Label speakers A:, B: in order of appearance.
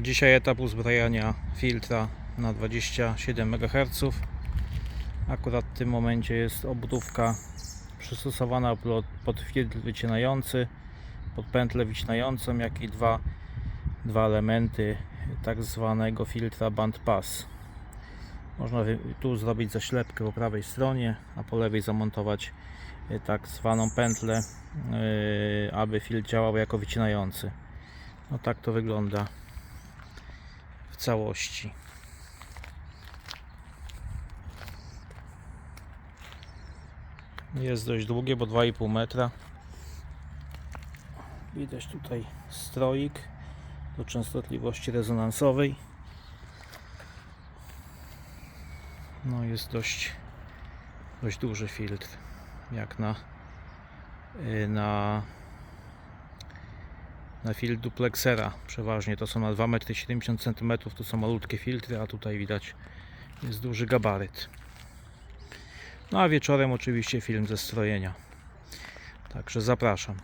A: Dzisiaj etap uzbrajania filtra na 27 MHz. Akurat w tym momencie jest obudówka przystosowana pod, filtr wycinający, pod pętlę wycinającą, jak i dwa, dwa elementy tak zwanego filtra band pass. Można tu zrobić zaślepkę po prawej stronie, a po lewej zamontować y, tak zwaną pętlę, y, aby filtr działał jako wycinający. No tak to wygląda całości. Jest dość długie, bo 2,5 metra. Widać tutaj stroik do częstotliwości rezonansowej. No jest dość, dość duży filtr, jak na, y, na, na filtr duplexera. Przeważnie to są na 2,70 m, to są malutkie filtry, a tutaj widać jest duży gabaryt. No a wieczorem oczywiście film ze strojenia. Także zapraszam.